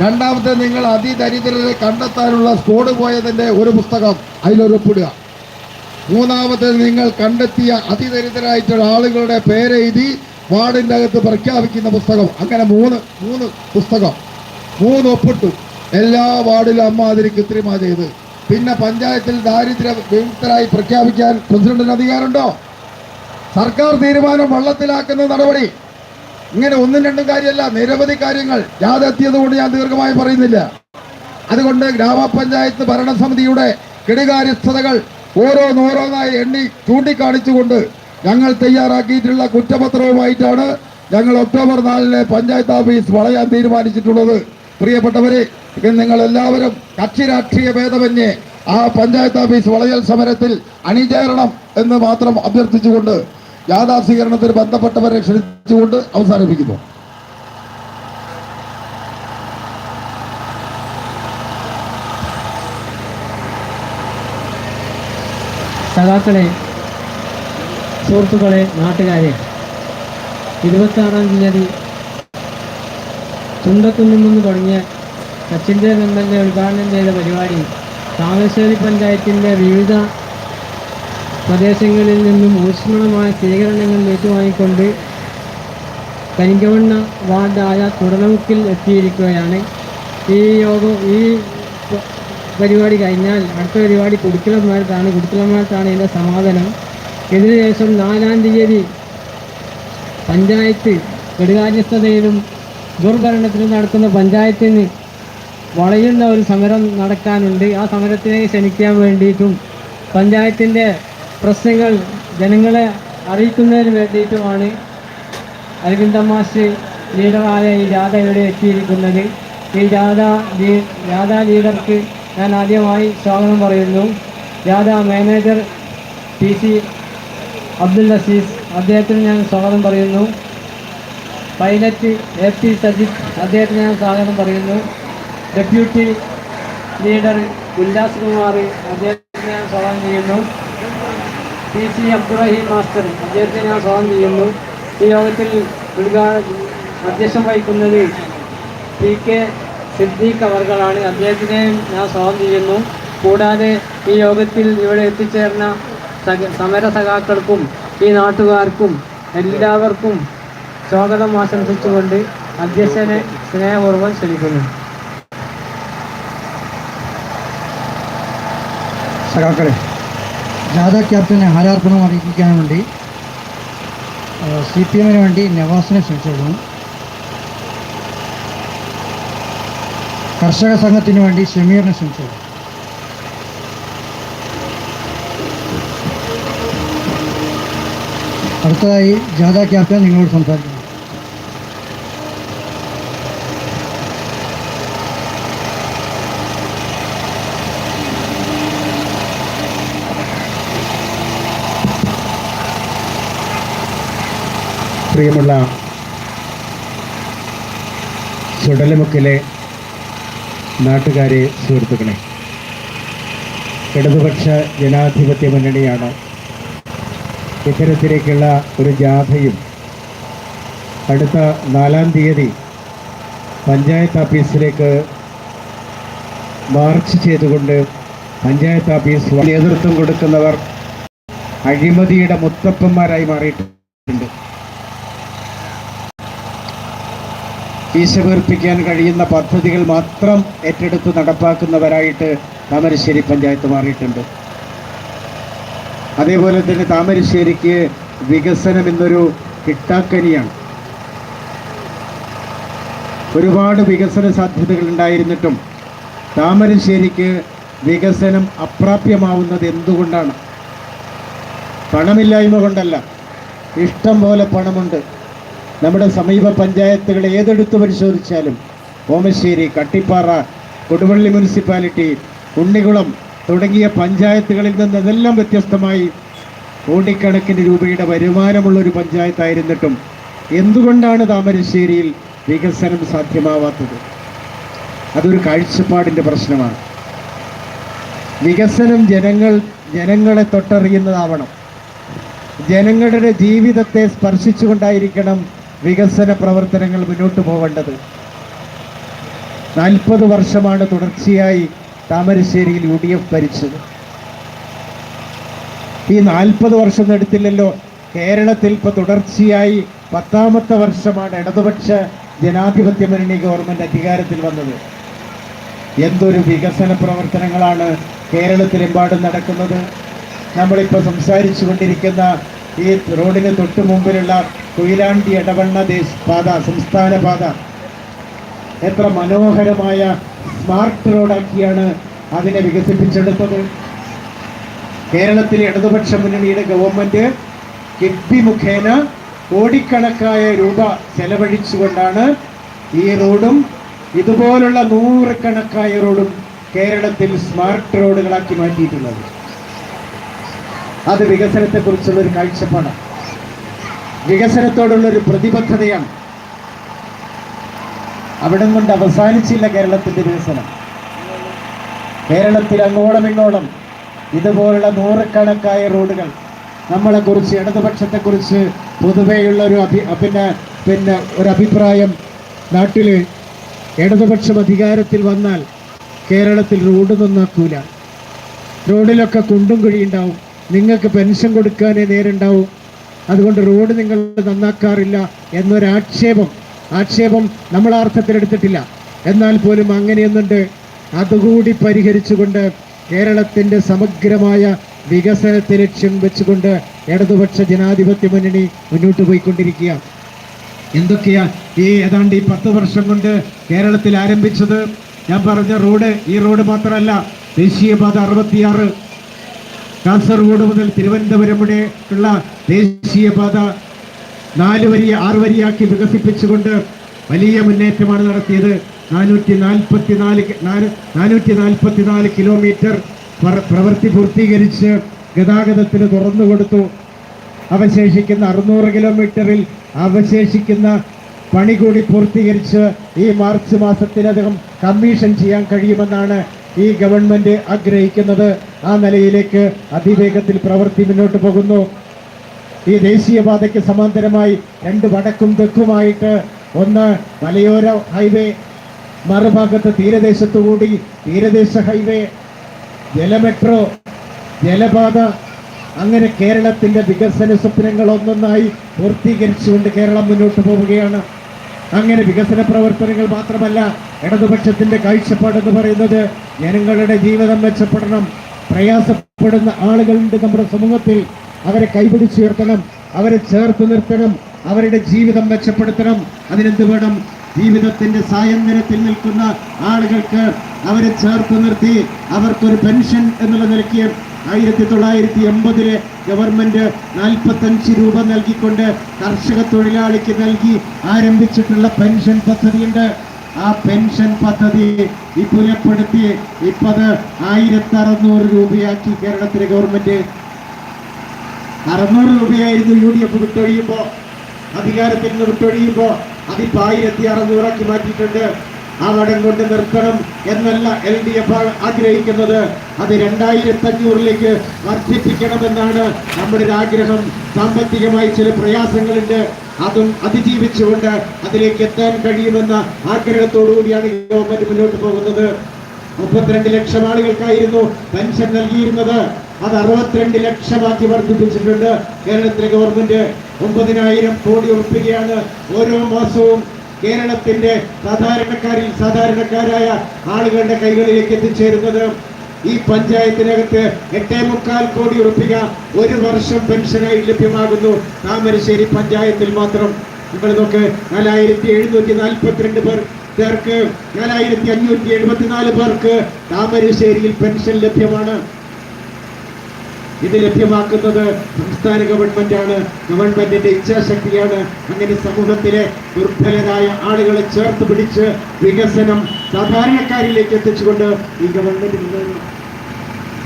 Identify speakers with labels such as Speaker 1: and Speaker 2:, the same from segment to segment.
Speaker 1: രണ്ടാമത്തെ നിങ്ങൾ അതിദരിദ്രരെ കണ്ടെത്താനുള്ള സ്കോഡ് പോയതിന്റെ ഒരു പുസ്തകം അതിലൊരു ഒപ്പിടുക മൂന്നാമത്തെ നിങ്ങൾ കണ്ടെത്തിയ അതിദരിദ്രരായിട്ടുള്ള ആളുകളുടെ പേരെഴുതി വാർഡിന്റെ അകത്ത് പ്രഖ്യാപിക്കുന്ന പുസ്തകം. അങ്ങനെ മൂന്ന് മൂന്ന് പുസ്തകം. മൂന്ന് ഒപ്പിട്ടു. എല്ലാ വാർഡിലും അമ്മ അതിന് കൃത്രിമ ചെയ്ത്. പിന്നെ പഞ്ചായത്തിൽ ദാരിദ്ര്യ വിമുക്തരായി പ്രഖ്യാപിക്കാൻ പ്രസിഡന്റിന് അധികാരമുണ്ടോ? സർക്കാർ തീരുമാനം വള്ളത്തിലാക്കുന്ന നടപടി. ഇങ്ങനെ ഒന്നും രണ്ടും കാര്യമല്ല. നിരവധി കാര്യങ്ങൾ യാതെത്തിയതുകൊണ്ട് ഞാൻ ദീർഘമായി പറയുന്നില്ല. അതുകൊണ്ട് ഗ്രാമപഞ്ചായത്ത് ഭരണസമിതിയുടെ കെടുകാര്യസ്ഥതകൾ ഓരോന്നോരോന്നായി എണ്ണി ചൂണ്ടിക്കാണിച്ചുകൊണ്ട് ഞങ്ങൾ തയ്യാറാക്കിയിട്ടുള്ള കുറ്റപത്രവുമായിട്ടാണ് ഞങ്ങൾ ഒക്ടോബർ നാലിന് പഞ്ചായത്ത് ഓഫീസ് വളയാൻ തീരുമാനിച്ചിട്ടുള്ളത്. പ്രിയപ്പെട്ടവരെ നിങ്ങൾ എല്ലാവരും കക്ഷി രാഷ്ട്രീയ ഭേദമന്യേ ആ പഞ്ചായത്ത് ഓഫീസ് വളയൽ സമരത്തിൽ അണിചേരണം എന്ന് മാത്രം അഭ്യർത്ഥിച്ചുകൊണ്ട് യാഥാസ്ഥീകരണത്തിന് ബന്ധപ്പെട്ടവരെ ക്ഷണിച്ചുകൊണ്ട് അവസാനിപ്പിക്കുന്നു.
Speaker 2: സഖാക്കളെ സുഹൃത്തുക്കളെ നാട്ടുകാരെ ഇരുപത്താറാം തീയതി തുണ്ടക്കുന്നിൽ നിന്ന് തുടങ്ങിയ സച്ചിന്റെ എം എൽ എ ഉദ്ഘാടനം ചെയ്ത പരിപാടി താമരശ്ശേരി പഞ്ചായത്തിന്റെ വിവിധ പ്രദേശങ്ങളിൽ നിന്നും ഊഷ്മളമായ സ്വീകരണങ്ങൾ ഏറ്റുവാങ്ങിക്കൊണ്ട് കരിങ്കവണ്ണ വാർഡായ കുടലമുക്കിൽ എത്തിയിരിക്കുകയാണ്. ഈ യോഗം ഈ പരിപാടി കഴിഞ്ഞാൽ അടുത്ത പരിപാടി കുടുക്കലന്മാർക്കാണ് കുടുക്കലന്മാർക്കാണ് ഇതിന്റെ സമാധാനം ഇതിനുശേഷം നാലാം തീയതി പഞ്ചായത്ത് കെടുകാര്യസ്ഥതയിലും ദുർഭരണത്തിലും നടക്കുന്ന പഞ്ചായത്തിന് വളയുന്ന ഒരു സമരം നടക്കാനുണ്ട്. ആ സമരത്തിനെ ക്ഷണിക്കാൻ വേണ്ടിയിട്ടും പഞ്ചായത്തിന്റെ പ്രശ്നങ്ങൾ ജനങ്ങളെ അറിയിക്കുന്നതിന് വേണ്ടിയിട്ടുമാണ് അരവിന്ദമാശ് ലീഡറായ ഈ രാധ ഇവിടെ എത്തിയിരിക്കുന്നത്. ഈ രാധ ജാഥ ലീഡർക്ക് ഞാൻ ആദ്യമായി സ്വാഗതം പറയുന്നു. Radha manager P C Abdul Azeez അദ്ദേഹത്തിന് ഞാൻ സ്വാഗതം പറയുന്നു. പൈലറ്റ് എ പി സജിത് അദ്ദേഹത്തിന് ഞാൻ സ്വാഗതം പറയുന്നു. ഡെപ്യൂട്ടി ലീഡർ ഉല്ലാസ് കുമാർ അദ്ദേഹത്തിന് ഞാൻ സ്വാഗതം ചെയ്യുന്നു. പി സി അബ്ദുറഹീം മാസ്റ്റർ അദ്ദേഹത്തെ ഞാൻ സ്വാഗതം ചെയ്യുന്നു. ഈ യോഗത്തിൽ അധ്യക്ഷം വഹിക്കുന്നത് പി കെ സിദ്ദീഖ് അവർകളാണ്. അദ്ദേഹത്തിനെ ഞാൻ സ്വാഗതം ചെയ്യുന്നു. കൂടാതെ ഈ യോഗത്തിൽ ഇവിടെ എത്തിച്ചേർന്ന സമര സഖാക്കൾക്കും ഈ നാട്ടുകാർക്കും എല്ലാവർക്കും സ്വാഗതം ആശംസിച്ചുകൊണ്ട് അധ്യക്ഷനെ സ്നേഹപൂർവം ക്ഷണിക്കുന്നു.
Speaker 3: സഖാക്കളെ ജാഥ ക്യാപ്റ്റനെ ഹാരാർപ്പണം അറിയിക്കാൻ വേണ്ടി സി പി എമ്മിന് വേണ്ടി നവാസിനെ ക്ഷണിച്ചിരുന്നു. കർഷക സംഘത്തിന് വേണ്ടി ഷമീറിനെ ക്ഷണിച്ചിരുന്നു. അടുത്തതായി ജാഥ ക്യാപ്റ്റൻ നിങ്ങളോട് സംസാരിക്കുന്നു.
Speaker 4: പ്രിയമുള്ള ചുടലമുക്കിലെ നാട്ടുകാരെ സുഹൃത്തുക്കളെ ഇടതുപക്ഷ ജനാധിപത്യ മുന്നണിയാണ് ഇത്തരത്തിലേക്കുള്ള ഒരു ജാഥയും അടുത്ത നാലാം തീയതി പഞ്ചായത്ത് ഓഫീസിലേക്ക് മാർച്ച് ചെയ്തുകൊണ്ട് പഞ്ചായത്ത് ഓഫീസ് നേതൃത്വം കൊടുക്കുന്നവർ അഴിമതിയുടെ മുത്തപ്പന്മാരായി മാറിയിട്ടുണ്ട്. വീശ വീർപ്പിക്കാൻ കഴിയുന്ന പദ്ധതികൾ മാത്രം ഏറ്റെടുത്ത് നടപ്പാക്കുന്നവരായിട്ട് താമരശ്ശേരി പഞ്ചായത്ത് മാറിയിട്ടുണ്ട്. അതേപോലെ തന്നെ താമരശ്ശേരിക്ക് വികസനം എന്നൊരു കിട്ടാക്കനിയാണ്. ഒരുപാട് വികസന സാധ്യതകൾ ഉണ്ടായിരുന്നിട്ടും താമരശ്ശേരിക്ക് വികസനം അപ്രാപ്യമാവുന്നത് എന്തുകൊണ്ടാണ്? പണമില്ലായ്മ കൊണ്ടല്ല. ഇഷ്ടം പോലെ പണമുണ്ട്. നമ്മുടെ സമീപ പഞ്ചായത്തുകൾ ഏതെടുത്ത് പരിശോധിച്ചാലും ഓമശ്ശേരി കട്ടിപ്പാറ കൊടുവള്ളി മുനിസിപ്പാലിറ്റി ഉണ്ണികുളം തുടങ്ങിയ പഞ്ചായത്തുകളിൽ നിന്ന് ഇതെല്ലാം വ്യത്യസ്തമായി കോടിക്കണക്കിന് രൂപയുടെ വരുമാനമുള്ള ഒരു പഞ്ചായത്തായിരുന്നിട്ടും എന്തുകൊണ്ടാണ് താമരശ്ശേരിയിൽ വികസനം സാധ്യമാവാത്തത്? അതൊരു കാഴ്ചപ്പാടിന്റെ പ്രശ്നമാണ്. വികസനം ജനങ്ങൾ ജനങ്ങളെ തൊട്ടറിയുന്നതാവണം. ജനങ്ങളുടെ ജീവിതത്തെ സ്പർശിച്ചുകൊണ്ടായിരിക്കണം വികസന പ്രവർത്തനങ്ങൾ മുന്നോട്ട് പോകേണ്ടത്. നാൽപ്പത് വർഷമാണ് തുടർച്ചയായി താമരശ്ശേരിയിൽ യു ഡി എഫ് ഭരിച്ചത്. ഈ നാൽപ്പത് വർഷം എടുത്തില്ലല്ലോ. കേരളത്തിൽ ഇപ്പൊ തുടർച്ചയായി പത്താമത്തെ വർഷമാണ് ഇടതുപക്ഷ ജനാധിപത്യ മുന്നണി ഗവൺമെന്റ് അധികാരത്തിൽ വന്നത്. എന്തൊരു വികസന പ്രവർത്തനങ്ങളാണ് കേരളത്തിലെമ്പാടും നടക്കുന്നത്. നമ്മളിപ്പോൾ സംസാരിച്ചു കൊണ്ടിരിക്കുന്ന ഈ റോഡിന് തൊട്ട് മുമ്പിലുള്ള കൊയിലാണ്ടി എടവണ്ണ ദേശ് പാത സംസ്ഥാന പാത. എത്ര മനോഹരമായ സ്മാർട്ട് റോഡാക്കിയാണ് അതിനെ വികസിപ്പിച്ചെടുത്തത്. കേരളത്തിലെ ഇടതുപക്ഷ മുന്നണിയുടെ ഗവൺമെന്റ് കിഡ്ബി മുഖേന കോടിക്കണക്കായ രൂപ ചെലവഴിച്ചുകൊണ്ടാണ് ഈ റോഡും ഇതുപോലുള്ള നൂറുകണക്കായ റോഡും കേരളത്തിൽ സ്മാർട്ട് റോഡുകളാക്കി മാറ്റിയിട്ടുള്ളത്. അത് വികസനത്തെക്കുറിച്ചുള്ള ഒരു കാഴ്ചപ്പാടാണ്. വികസനത്തോടുള്ള ഒരു പ്രതിബദ്ധതയാണ്. അവിടം കൊണ്ട് അവസാനിച്ചില്ല കേരളത്തിന്റെ വികസനം. കേരളത്തിൽ അങ്ങോളം ഇങ്ങോളം ഇതുപോലുള്ള നൂറുകണക്കായ റോഡുകൾ നമ്മളെ കുറിച്ച് ഇടതുപക്ഷത്തെ കുറിച്ച് പൊതുവെയുള്ള ഒരു അഭി പിന്നെ പിന്നെ ഒരു അഭിപ്രായം നാട്ടിൽ ഇടതുപക്ഷം അധികാരത്തിൽ വന്നാൽ കേരളത്തിൽ റോഡ് നന്നാക്കൂല. റോഡിലൊക്കെ കുണ്ടും കുഴിയുണ്ടാവും. നിങ്ങൾക്ക് പെൻഷൻ കൊടുക്കാനേ നേരുണ്ടാവും. അതുകൊണ്ട് റോഡ് നിങ്ങൾ നന്നാക്കാറില്ല എന്നൊരാക്ഷേപം ആക്ഷേപം നമ്മൾ അർത്ഥത്തിൽ എടുത്തിട്ടില്ല എന്നാൽ പോലും അങ്ങനെയൊന്നുണ്ട്. അതുകൂടി പരിഹരിച്ചുകൊണ്ട് കേരളത്തിന്റെ സമഗ്രമായ വികസനത്തെ ലക്ഷ്യം വെച്ചുകൊണ്ട് ഇടതുപക്ഷ ജനാധിപത്യ മുന്നണി മുന്നോട്ട് പോയിക്കൊണ്ടിരിക്കുക. എന്തൊക്കെയാ ഈ ഏതാണ്ട് ഈ പത്ത് വർഷം കൊണ്ട് കേരളത്തിൽ ആരംഭിച്ചത്? ഞാൻ പറഞ്ഞ റോഡ് ഈ റോഡ് മാത്രമല്ല ദേശീയപാത അറുപത്തിയാറ് കാസർഗോഡ് മുതൽ തിരുവനന്തപുരം വരെ ഉള്ള ദേശീയപാത നാല് വരി ആറ് വരിയാക്കി വികസിപ്പിച്ചുകൊണ്ട് വലിയ മുന്നേറ്റമാണ് നടത്തിയത്. നാനൂറ്റി നാൽപ്പത്തി നാല് നാനൂറ്റി നാൽപ്പത്തി നാല് കിലോമീറ്റർ പ്ര- പ്രവൃത്തി പൂർത്തീകരിച്ച് ഗതാഗതത്തിന് തുറന്നു കൊടുത്തു. അവശേഷിക്കുന്ന അറുന്നൂറ് കിലോമീറ്ററിൽ അവശേഷിക്കുന്ന പണി കൂടി പൂർത്തീകരിച്ച് ഈ മാർച്ച് മാസത്തിനകം കമ്മീഷൻ ചെയ്യാൻ കഴിയുമെന്നാണ് ഈ ഗവൺമെന്റ് ആഗ്രഹിക്കുന്നത് ആ നിലയിലേക്ക് അതിവേഗത്തിൽ പ്രവൃത്തി മുന്നോട്ട് പോകുന്നു. ഈ ദേശീയപാതയ്ക്ക് സമാന്തരമായി രണ്ട് വടക്കും തെക്കുമായിട്ട് ഒന്ന് മലയോര ഹൈവേ മറുഭാഗത്ത് തീരദേശത്തു കൂടി തീരദേശ ഹൈവേ ജലമെട്രോ ജലപാത അങ്ങനെ കേരളത്തിന്റെ വികസന സ്വപ്നങ്ങൾ ഒന്നൊന്നായി പൂർത്തീകരിച്ചുകൊണ്ട് കേരളം മുന്നോട്ട് പോവുകയാണ്. അങ്ങനെ വികസന പ്രവർത്തനങ്ങൾ മാത്രമല്ല ഇടതുപക്ഷത്തിന്റെ കാഴ്ചപ്പാടെന്ന് പറയുന്നത് ജനങ്ങളുടെ ജീവിതം മെച്ചപ്പെടണം പ്രയാസപ്പെടുന്ന ആളുകളുണ്ട് നമ്മുടെ സമൂഹത്തിൽ. അവരെ കൈപിടിച്ചുയർത്തണം അവരെ ചേർത്ത് നിർത്തണം അവരുടെ ജീവിതം മെച്ചപ്പെടുത്തണം. അതിനെന്ത് വേണം? ജീവിതത്തിന്റെ സായന്തരത്തിൽ നിൽക്കുന്ന ആളുകൾക്ക് അവരെ ചേർത്ത് നിർത്തി അവർക്കൊരു പെൻഷൻ എന്നുള്ള നിലയ്ക്ക് ആയിരത്തി തൊള്ളായിരത്തി എൺപതിൽ ഗവൺമെന്റ് നാൽപ്പത്തഞ്ച് രൂപ നൽകിക്കൊണ്ട് കർഷക തൊഴിലാളിക്ക് നൽകി ആരംഭിച്ചിട്ടുള്ള പെൻഷൻ പദ്ധതിയുണ്ട്. ആ പെൻഷൻ പദ്ധതി വിപുലപ്പെടുത്തി ഇപ്പത് ആയിരത്തി അറുന്നൂറ് രൂപയാക്കി കേരളത്തിലെ ഗവൺമെന്റ്. അറുന്നൂറ് രൂപയായിരുന്നു യു ഡി എഫ് വിട്ടൊഴിയുമ്പോ അധികാരത്തിൽ നിന്ന് വിട്ടൊഴിയുമ്പോ അതിപ്പോ ആയിരത്തി അറുന്നൂറാക്കി മാറ്റിയിട്ടുണ്ട്. ആ വടം കൊണ്ട് നിർത്തണം എന്നല്ല എൽ ഡി എഫ് ആഗ്രഹിക്കുന്നത്. അത് രണ്ടായിരത്തി അഞ്ഞൂറിലേക്ക് വർദ്ധിപ്പിക്കണമെന്നാണ് നമ്മുടെ ഒരു ആഗ്രഹം. സാമ്പത്തികമായി ചില പ്രയാസങ്ങളുണ്ട്. അതും അതിജീവിച്ചുകൊണ്ട് അതിലേക്ക് എത്താൻ കഴിയുമെന്ന ആഗ്രഹത്തോടു കൂടിയാണ് ഈ ഗവൺമെന്റ് മുന്നോട്ട് പോകുന്നത്. മുപ്പത്തിരണ്ട് ലക്ഷം ആളുകൾക്കായിരുന്നു പെൻഷൻ നൽകിയിരുന്നത്. അത് അറുപത്തിരണ്ട് ലക്ഷമാക്കി വർദ്ധിപ്പിച്ചിട്ടുണ്ട്. കേരളത്തിലെ ഗവൺമെന്റ് ഒമ്പതിനായിരം കോടി ഉറപ്പിക്കുകയാണ്. ഓരോ മാസവും കേരളത്തിന്റെ സാധാരണക്കാരിൽ സാധാരണക്കാരായ ആളുകളുടെ കൈകളിലേക്ക് എത്തിച്ചേരുന്നത് ഈ പഞ്ചായത്തിനകത്ത് എട്ടേ മുക്കാൽ കോടി ഉറപ്പിക ഒരു വർഷം പെൻഷനായി ലഭ്യമാകുന്നു. താമരശ്ശേരി പഞ്ചായത്തിൽ മാത്രം. നിങ്ങൾ നോക്ക് നാലായിരത്തി എഴുന്നൂറ്റി നാൽപ്പത്തിരണ്ട് പേർ പേർക്ക് നാലായിരത്തി അഞ്ഞൂറ്റി എഴുപത്തിനാല് പേർക്ക് താമരശ്ശേരിയിൽ പെൻഷൻ ലഭ്യമാണ്. ഇത് ലഭ്യമാക്കുന്നത് സംസ്ഥാന ഗവൺമെന്റാണ്. ഗവൺമെന്റിന്റെ ഇച്ഛാശക്തിയാണ്. അങ്ങനെ സമൂഹത്തിലെ ദുർബലരായ ആളുകളെ ചേർത്ത് പിടിച്ച് വികസനം സാധാരണക്കാരിലേക്ക് എത്തിച്ചുകൊണ്ട് ഈ ഗവൺമെന്റ്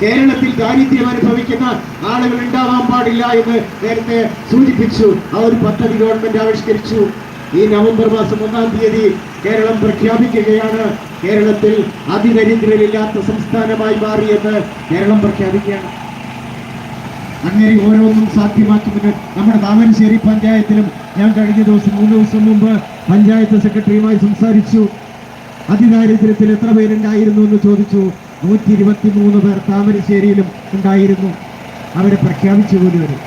Speaker 4: കേരളത്തിൽ ദാരിദ്ര്യം അനുഭവിക്കുന്ന ആളുകൾ ഉണ്ടാവാൻ പാടില്ല എന്ന് നേരത്തെ സൂചിപ്പിച്ചു. ആ ഒരു പദ്ധതി ഗവൺമെന്റ് ആവിഷ്കരിച്ചു. ഈ നവംബർ മാസം ഒന്നാം തീയതി കേരളം പ്രഖ്യാപിക്കുകയാണ്. കേരളത്തിൽ അതിദരിദ്രരില്ലാത്ത സംസ്ഥാനമായി മാറിയെന്ന് കേരളം പ്രഖ്യാപിക്കുകയാണ്. അങ്ങനെ ഓരോന്നും സാധ്യമാക്കി മുന്നേ നമ്മുടെ താമരശ്ശേരി പഞ്ചായത്തിലും ഞാൻ കഴിഞ്ഞ ദിവസം മൂന്ന് ദിവസം മുമ്പ് പഞ്ചായത്ത് സെക്രട്ടറിയുമായി സംസാരിച്ചു. അതിദാരിദ്ര്യത്തിൽ എത്ര പേരുണ്ടായിരുന്നു എന്ന് ചോദിച്ചു. നൂറ്റി ഇരുപത്തി മൂന്ന് പേർ താമരശ്ശേരിയിലും ഉണ്ടായിരുന്നു. അവരെ പ്രഖ്യാപിച്ചു പോലും വരും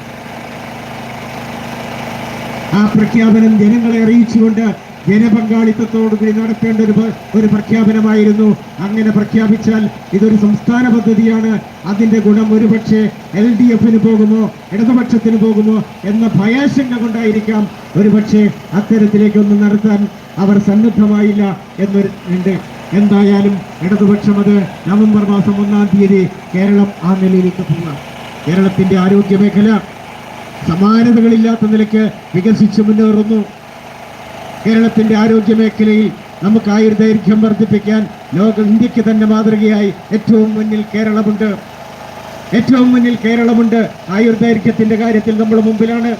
Speaker 4: ആ പ്രഖ്യാപനം ജനങ്ങളെ അറിയിച്ചുകൊണ്ട് ജനപങ്കാളിത്തത്തോടുകൂടി നടത്തേണ്ട ഒരു ഒരു പ്രഖ്യാപനമായിരുന്നു. അങ്ങനെ പ്രഖ്യാപിച്ചാൽ ഇതൊരു സംസ്ഥാന പദ്ധതിയാണ്. അതിന്റെ ഗുണം ഒരുപക്ഷെ എൽ ഡി എഫിന് പോകുമോ ഇടതുപക്ഷത്തിന് പോകുമോ എന്ന ഭയാശങ്ക കൊണ്ടായിരിക്കാം. ഒരുപക്ഷെ അത്തരത്തിലേക്കൊന്നും നടത്താൻ അവർ സന്നദ്ധമായില്ല എന്നൊരു ഉണ്ട്. എന്തായാലും ഇടതുപക്ഷം അത് നവംബർ മാസം ഒന്നാം തീയതി കേരളം ആ നിലയിലേക്ക് പോകാം. കേരളത്തിന്റെ ആരോഗ്യ മേഖല സമാനതകളില്ലാത്ത നിലയ്ക്ക് വികസിച്ച് മുന്നേറുന്നു. കേരളത്തിന്റെ ആരോഗ്യ മേഖലയിൽ നമുക്ക് ആയുർദൈർഘ്യം വർദ്ധിപ്പിക്കാൻ ലോക ഇന്ത്യയ്ക്ക് തന്നെ മാതൃകയായി ഏറ്റവും മുന്നിൽ കേരളമുണ്ട്. ഏറ്റവും മുന്നിൽ കേരളമുണ്ട്. ആയുർദൈർഘ്യത്തിന്റെ കാര്യത്തിൽ നമ്മൾ മുമ്പിലാണ്.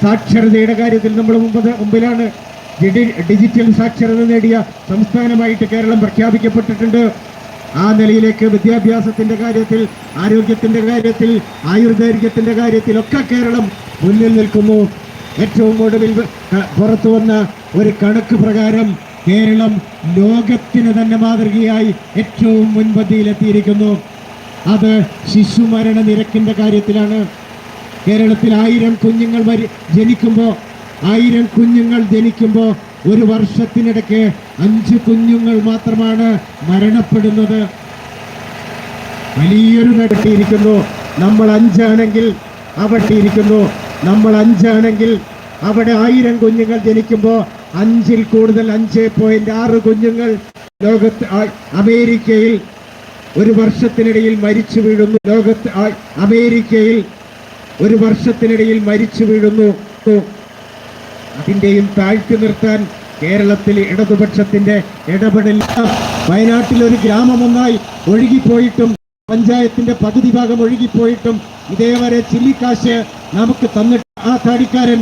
Speaker 4: സാക്ഷരതയുടെ കാര്യത്തിൽ നമ്മൾ മുമ്പ് മുമ്പിലാണ്. ഡിജിറ്റൽ സാക്ഷരത നേടിയ സംസ്ഥാനമായിട്ട് കേരളം പ്രഖ്യാപിക്കപ്പെട്ടിട്ടുണ്ട്. ആ നിലയിലേക്ക് വിദ്യാഭ്യാസത്തിന്റെ കാര്യത്തിൽ ആരോഗ്യത്തിന്റെ കാര്യത്തിൽ ആയുർദൈർഘ്യത്തിന്റെ കാര്യത്തിലൊക്കെ കേരളം മുന്നിൽ നിൽക്കുന്നു. ഏറ്റവും ഒടുവിൽ പുറത്തു വന്ന ഒരു കണക്ക് പ്രകാരം കേരളം ലോകത്തിന് തന്നെ മാതൃകയായി ഏറ്റവും മുൻപന്തിയിലെത്തിയിരിക്കുന്നു. അത് ശിശുമരണ നിരക്കിന്റെ കാര്യത്തിലാണ്. കേരളത്തിൽ ആയിരം കുഞ്ഞുങ്ങൾ വരി ജനിക്കുമ്പോൾ ആയിരം കുഞ്ഞുങ്ങൾ ജനിക്കുമ്പോൾ ഒരു വർഷത്തിനിടയ്ക്ക് അഞ്ച് കുഞ്ഞുങ്ങൾ മാത്രമാണ് മരണപ്പെടുന്നത്. വലിയൊരു നടത്തിയിരിക്കുന്നു നമ്മൾ അഞ്ചാണെങ്കിൽ അവിടെ ഇരിക്കുന്നു. നമ്മൾ അഞ്ചാണെങ്കിൽ അവിടെ ആയിരം കുഞ്ഞുങ്ങൾ ജനിക്കുമ്പോൾ അഞ്ചിൽ കൂടുതൽ അഞ്ച് പോയിന്റ് ആറ് കുഞ്ഞുങ്ങൾ ലോകത്ത് അമേരിക്കയിൽ ഒരു വർഷത്തിനിടയിൽ മരിച്ചു വീഴുന്നു. ലോകത്ത് അമേരിക്കയിൽ ഒരു വർഷത്തിനിടയിൽ മരിച്ചു വീഴുന്നു. അതിന്റെയും താഴ്ത്തി നിർത്താൻ കേരളത്തിൽ ഇടതുപക്ഷത്തിന്റെ ഇടപെടൽ. വയനാട്ടിൽ ഒരു ഗ്രാമമൊന്നായി ഒഴുകിപ്പോയിട്ടും പഞ്ചായത്തിന്റെ പകുതി ഭാഗം ഒഴുകിപ്പോയിട്ടും ഇതേവരെ ചില്ലിക്കാശ് നമുക്ക് തന്നിട്ട് ആ താടിക്കാരൻ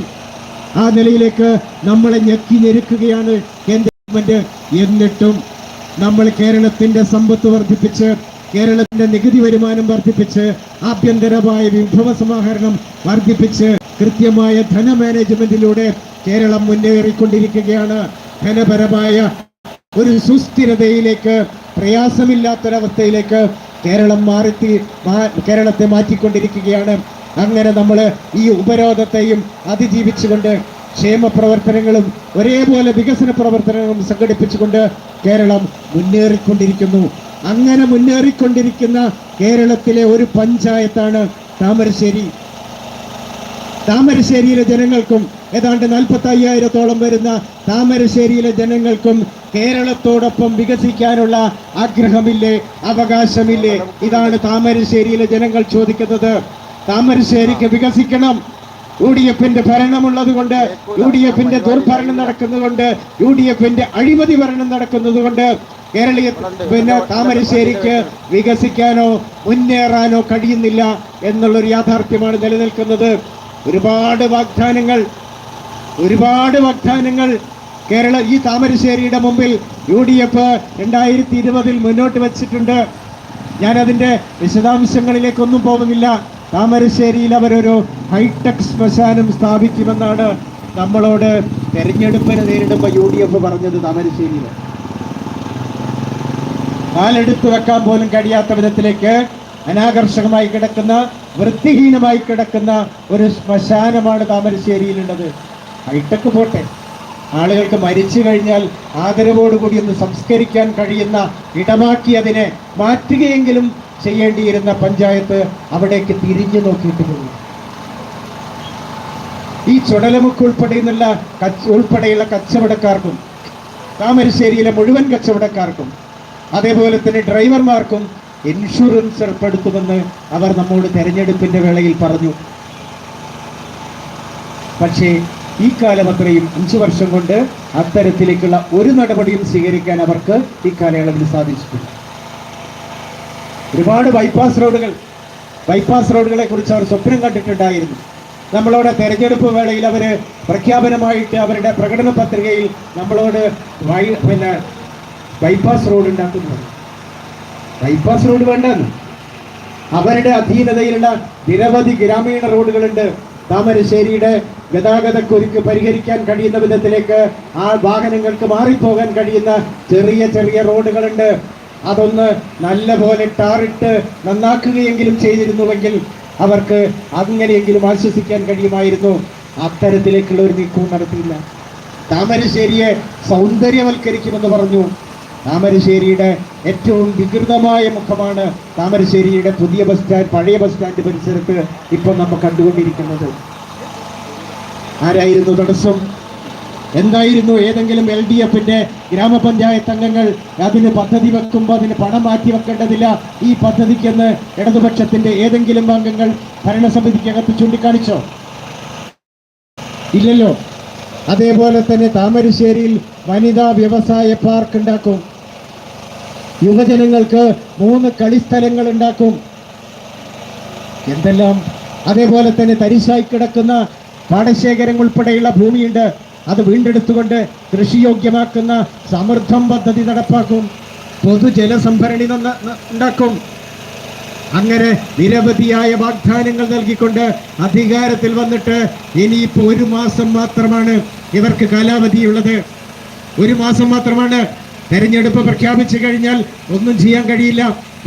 Speaker 4: ആ നിലയിലേക്ക് നമ്മളെ ഞെക്കി ഞെരുക്കുകയാണ് കേന്ദ്ര ഗവൺമെന്റ്. എന്നിട്ടും നമ്മൾ കേരളത്തിന്റെ സമ്പത്ത് വർദ്ധിപ്പിച്ച് കേരളത്തിന്റെ നികുതി വരുമാനം വർദ്ധിപ്പിച്ച് ആഭ്യന്തരമായ വിഭവ സമാഹരണം വർദ്ധിപ്പിച്ച് കൃത്യമായ ധന മാനേജ്മെന്റിലൂടെ കേരളം മുന്നേറിക്കൊണ്ടിരിക്കുകയാണ്. ധനപരമായ ഒരു സുസ്ഥിരതയിലേക്ക് പ്രയാസമില്ലാത്തൊരവസ്ഥയിലേക്ക് കേരളം മാറി കേരളത്തെ മാറ്റിക്കൊണ്ടിരിക്കുകയാണ്. അങ്ങനെ നമ്മൾ ഈ ഉപരോധത്തെയും അതിജീവിച്ചുകൊണ്ട് ക്ഷേമ പ്രവർത്തനങ്ങളും ഒരേപോലെ വികസന പ്രവർത്തനങ്ങളും സംഘടിപ്പിച്ചുകൊണ്ട് കേരളം മുന്നേറിക്കൊണ്ടിരിക്കുന്നു. അങ്ങനെ മുന്നേറിക്കൊണ്ടിരിക്കുന്ന കേരളത്തിലെ ഒരു പഞ്ചായത്താണ് താമരശ്ശേരി. താമരശ്ശേരിയിലെ ജനങ്ങൾക്കും ഏതാണ്ട് നാൽപ്പത്തി അയ്യായിരത്തോളം വരുന്ന താമരശ്ശേരിയിലെ ജനങ്ങൾക്കും കേരളത്തോടൊപ്പം വികസിക്കാനുള്ള ആഗ്രഹമില്ലേ അവകാശമില്ലേ? ഇതാണ് താമരശ്ശേരിയിലെ ജനങ്ങൾ ചോദിക്കുന്നത്. താമരശ്ശേരിക്ക് വികസിക്കണം. യു ഡി എഫിന്റെ ഭരണമുള്ളത് കൊണ്ട് യു ഡി എഫിന്റെ ദുർഭരണം നടക്കുന്നതുകൊണ്ട് യു ഡി എഫിന്റെ അഴിമതി ഭരണം നടക്കുന്നത് കൊണ്ട് കേരളീയ പിന്നെ താമരശ്ശേരിക്ക് വികസിക്കാനോ മുന്നേറാനോ കഴിയുന്നില്ല എന്നുള്ളൊരു യാഥാർത്ഥ്യമാണ് നിലനിൽക്കുന്നത്. ഒരുപാട് വാഗ്ദാനങ്ങൾ ഒരുപാട് വാഗ്ദാനങ്ങൾ കേരള ഈ താമരശ്ശേരിയുടെ മുമ്പിൽ യു ഡി എഫ് രണ്ടായിരത്തി ഇരുപതിൽ മുന്നോട്ട് വച്ചിട്ടുണ്ട്. ഞാനതിന്റെ വിശദാംശങ്ങളിലേക്കൊന്നും പോകുന്നില്ല. താമരശ്ശേരിയിൽ അവരൊരു ഹൈടെക് ശ്മശാനം സ്ഥാപിക്കുമെന്നാണ് നമ്മളോട് തെരഞ്ഞെടുപ്പിനെ നേരിടുമ്പോൾ യു ഡി എഫ് പറഞ്ഞത് താമരശ്ശേരിയിൽ കാലെടുത്തു വെക്കാൻ പോലും കഴിയാത്ത വിധത്തിലേക്ക് അനാകർഷകമായി കിടക്കുന്ന വൃത്തിഹീനമായി കിടക്കുന്ന ഒരു ശ്മശാനമാണ് താമരശ്ശേരിയിലുള്ളത്. ഹൈടെക് പോട്ടെ. ആളുകൾക്ക് മരിച്ചു കഴിഞ്ഞാൽ ആദരവോടുകൂടി ഒന്ന് സംസ്കരിക്കാൻ കഴിയുന്ന ഇടമാക്കി അതിനെ മാറ്റുകയെങ്കിലും ചെയ്യേണ്ടിയിരുന്ന പഞ്ചായത്ത് അവിടേക്ക് തിരിഞ്ഞു നോക്കിയിട്ടുള്ളൂ ഈ ചുടലമുക്ക് ഉൾപ്പെടെയുള്ള ഉൾപ്പെടെയുള്ള കച്ചവടക്കാർക്കും താമരശ്ശേരിയിലെ മുഴുവൻ കച്ചവടക്കാർക്കും അതേപോലെ തന്നെ ഡ്രൈവർമാർക്കും ഇൻഷുറൻസ് ഏർപ്പെടുത്തുമെന്ന് അവർ നമ്മോട് തെരഞ്ഞെടുപ്പിന്റെ വേളയിൽ പറഞ്ഞു. പക്ഷേ ഈ കാലം അത്രയും അഞ്ചു വർഷം കൊണ്ട് അത്തരത്തിലേക്കുള്ള ഒരു നടപടിയും സ്വീകരിക്കാൻ അവർക്ക് ഈ കാലയളവിൽ സാധിച്ചിട്ടുണ്ട് ഒരുപാട് ബൈപ്പാസ് റോഡുകൾ ബൈപ്പാസ് റോഡുകളെ കുറിച്ച് അവർ സ്വപ്നം കണ്ടിട്ടുണ്ടായിരുന്നു. നമ്മളോട് തെരഞ്ഞെടുപ്പ് വേളയിൽ അവർ പ്രഖ്യാപനമായിട്ട് അവരുടെ പ്രകടന പത്രികയിൽ നമ്മളോട് വൈ- പിന്നെ ബൈപ്പാസ് റോഡ് ഉണ്ടാക്കുന്നു ബൈപ്പാസ് റോഡ് വേണ്ടെന്ന്. അവരുടെ അധീനതയിലുള്ള നിരവധി ഗ്രാമീണ റോഡുകളുണ്ട്. താമരശ്ശേരിയുടെ ഗതാഗതക്കുരുക്ക് പരിഹരിക്കാൻ കഴിയുന്ന വിധത്തിലേക്ക് ആ വാഹനങ്ങൾക്ക് മാറിപ്പോകാൻ കഴിയുന്ന ചെറിയ ചെറിയ റോഡുകളുണ്ട്. അതൊന്ന് നല്ല പോലെ ടാറിട്ട് നന്നാക്കുകയെങ്കിലും ചെയ്തിരുന്നുവെങ്കിൽ അവർക്ക് അങ്ങനെയെങ്കിലും ആശ്വസിക്കാൻ കഴിയുമായിരുന്നു. അത്തരത്തിലേക്കുള്ള ഒരു നീക്കവും നടത്തിയില്ല. താമരശ്ശേരിയെ സൗന്ദര്യവൽക്കരിക്കുമെന്ന് പറഞ്ഞു. താമരശ്ശേരിയുടെ ഏറ്റവും വികൃതമായ മുഖമാണ് താമരശ്ശേരിയുടെ പുതിയ ബസ് സ്റ്റാൻഡ് പഴയ ബസ് സ്റ്റാൻഡ് പരിസരത്ത് ഇപ്പോൾ നമ്മൾ കണ്ടുകൊണ്ടിരിക്കുന്നത്. ആരായിരുന്നു തടസ്സം? എന്തായിരുന്നു ഏതെങ്കിലും എൽ ഡി എഫിന്റെ ഗ്രാമപഞ്ചായത്ത് അംഗങ്ങൾ അതിന് പദ്ധതി വെക്കുമ്പോൾ അതിന് പണം മാറ്റി വെക്കേണ്ടതില്ല? ഈ പദ്ധതിക്കെന്ന് ഇടതുപക്ഷത്തിന്റെ ഏതെങ്കിലും അംഗങ്ങൾ ഭരണസമിതിക്കകത്ത് ചൂണ്ടിക്കാണിച്ചോ? ഇല്ലല്ലോ. അതേപോലെ തന്നെ താമരശ്ശേരിയിൽ വനിതാ വ്യവസായ പാർക്ക് ഉണ്ടാക്കും. യുവജനങ്ങൾക്ക് മൂന്ന് കളിസ്ഥലങ്ങൾ ഉണ്ടാക്കും. എന്തെല്ലാം? അതേപോലെ തന്നെ തരിശായി കിടക്കുന്ന പാടശേഖരം ഉൾപ്പെടെയുള്ള ഭൂമിയുണ്ട്. അത് വീണ്ടെടുത്തുകൊണ്ട് കൃഷിയോഗ്യമാക്കുന്ന സമൃദ്ധം പദ്ധതി നടപ്പാക്കും. പൊതുജലസംഭരണി സംഭരണി ഉണ്ടാക്കും. അങ്ങനെ നിരവധിയായ വാഗ്ദാനങ്ങൾ നൽകിക്കൊണ്ട് അധികാരത്തിൽ വന്നിട്ട് ഇനിയിപ്പോ ഒരു മാസം മാത്രമാണ് ഇവർക്ക് കാലാവധിയുള്ളത്. ഒരു മാസം മാത്രമാണ് തെരഞ്ഞെടുപ്പ് പ്രഖ്യാപിച്ചു കഴിഞ്ഞാൽ ഒന്നും ചെയ്യാൻ കഴിയില്ല.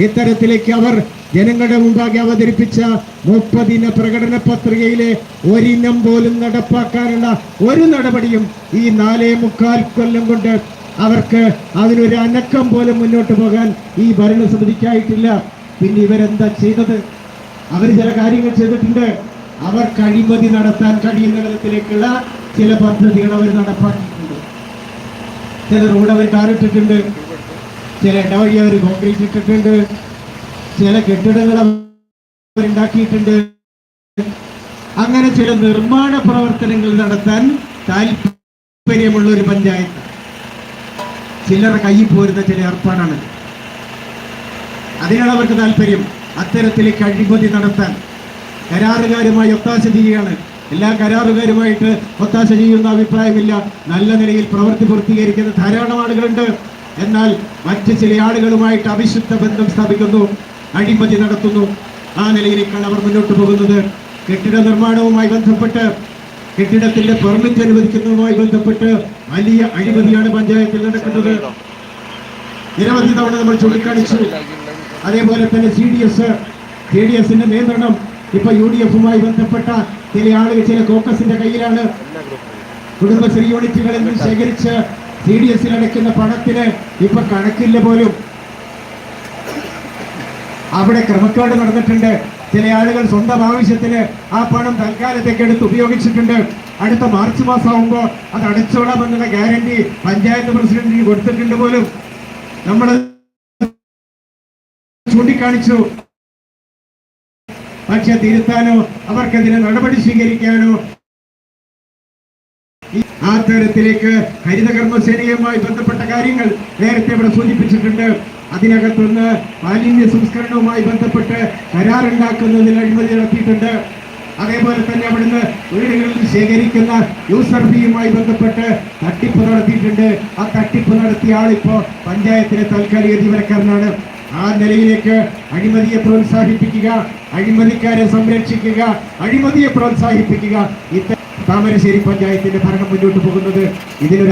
Speaker 4: ഇത്തരത്തിലേക്ക് അവർ ജനങ്ങളുടെ മുമ്പാകെ അവതരിപ്പിച്ച മുപ്പതിന പ്രകടന പത്രികയിലെ ഒരിനം പോലും നടപ്പാക്കാനുള്ള ഒരു നടപടിയും ഈ നാലേ മുക്കാൽ കൊല്ലം കൊണ്ട് അവർക്ക് അതിനൊരു അനക്കം പോലും മുന്നോട്ട് പോകാൻ ഈ ഭരണസമിതിക്കായിട്ടില്ല. പിന്നെ ഇവരെന്താ ചെയ്തത്? അവർ ചില കാര്യങ്ങൾ ചെയ്തിട്ടുണ്ട്. അവർ കഴിമതി നടത്താൻ കഴിയുന്ന വിധത്തിലേക്കുള്ള ചില പദ്ധതികൾ അവർ നടപ്പാക്കിയിട്ടുണ്ട്. ചില റോഡ് അവർ കാറിട്ടിട്ടുണ്ട്. ചില ഇടവഴി അവർ കോൺക്രീറ്റ് ഇട്ടിട്ടുണ്ട് ചില കെട്ടിടങ്ങൾ അവരുണ്ടാക്കിയിട്ടുണ്ട് അങ്ങനെ ചില നിർമ്മാണ പ്രവർത്തനങ്ങൾ നടത്താൻ താല്പര്യമുള്ള ഒരു പഞ്ചായത്ത്. ചിലർ കയ്യിൽ പോരുന്ന ചില ഏർപ്പാടാണ്. അതിനാണ് അവർക്ക് താല്പര്യം. അത്തരത്തിലേക്ക് അഴിമതി നടത്താൻ. കരാറുകാരുമായി ഒത്താശ ചെയ്യുകയാണ്. എല്ലാ കരാറുകാരുമായിട്ട് ഒത്താശ ചെയ്യുന്ന അഭിപ്രായമില്ല. നല്ല നിലയിൽ പ്രവൃത്തി പൂർത്തീകരിക്കുന്ന ധാരാളം ആളുകളുണ്ട്. എന്നാൽ മറ്റ് ചില ആളുകളുമായിട്ട് അവിശുദ്ധ ബന്ധം സ്ഥാപിക്കുന്നു. അഴിമതി നടത്തുന്നു. ആ നിലയിലേക്കാണ് അവർ മുന്നോട്ട് പോകുന്നത്. കെട്ടിട നിർമ്മാണവുമായി ബന്ധപ്പെട്ട് കെട്ടിടത്തിന്റെ പെർമിറ്റ് അനുവദിക്കുന്നതുമായി ബന്ധപ്പെട്ട് വലിയ അഴിമതിയാണ് പഞ്ചായത്തിൽ നടക്കുന്നത്. നിരവധി തവണ നമ്മൾ ചൂണ്ടിക്കാണിച്ചു. അതേപോലെ തന്നെ C D S J D എസിന്റെ നിയന്ത്രണം ഇപ്പൊ യു ഡി എഫുമായി ബന്ധപ്പെട്ട ചില ആളുകൾ ചില കോക്കസിന്റെ കയ്യിലാണ്. കുടുംബശ്രീ യൂണിറ്റുകളിൽ നിന്ന് ശേഖരിച്ച് സി ഡി എസിൽ അടയ്ക്കുന്ന പണത്തിന് ഇപ്പൊ കണക്കില്ല പോലും. അവിടെ ക്രമക്കേട് നടന്നിട്ടുണ്ട്. ചില ആളുകൾ സ്വന്തം ആവശ്യത്തിന് ആ പണം തൽക്കാലത്തേക്ക് എടുത്ത് ഉപയോഗിച്ചിട്ടുണ്ട്. അടുത്ത മാർച്ച് മാസം ആകുമ്പോൾ അത് അടച്ചോളാമെന്നുള്ള ഗ്യാരണ്ടി പഞ്ചായത്ത് പ്രസിഡന്റിന് കൊടുത്തിട്ടുണ്ട് പോലും. നമ്മൾ ചൂണ്ടിക്കാണിച്ചു. പക്ഷെ തിരുത്താനോ അവർക്കെതിരെ നടപടി സ്വീകരിക്കാനോ ആ തരത്തിലേക്ക് ഹരിതകർമ്മസേനയുമായി ബന്ധപ്പെട്ട കാര്യങ്ങൾ നേരത്തെ ഇവിടെ സൂചിപ്പിച്ചിട്ടുണ്ട്. അതിനകത്തുനിന്ന് മാലിന്യ സംസ്കരണവുമായി ബന്ധപ്പെട്ട് കരാറുണ്ടാക്കുന്നതിൽ അഴിമതി നടത്തിയിട്ടുണ്ട്. അതേപോലെ തന്നെ അവിടുന്ന് വീടുകളിൽ ശേഖരിക്കുന്ന യൂസർ ഫീയുമായി ബന്ധപ്പെട്ട് തട്ടിപ്പ് നടത്തിയിട്ടുണ്ട്. ആ തട്ടിപ്പ് നടത്തിയ ആളിപ്പോ പഞ്ചായത്തിലെ താൽക്കാലിക ജീവനക്കാരനാണ്. ആ നിലയിലേക്ക് അഴിമതിയെ പ്രോത്സാഹിപ്പിക്കുക അഴിമതിക്കാരെ സംരക്ഷിക്കുക അഴിമതിയെ പ്രോത്സാഹിപ്പിക്കുക. ഇത്ത താമരശ്ശേരി പഞ്ചായത്തിന്റെ ഭരണം മുന്നോട്ട് പോകുന്നത് ഇതിനൊരു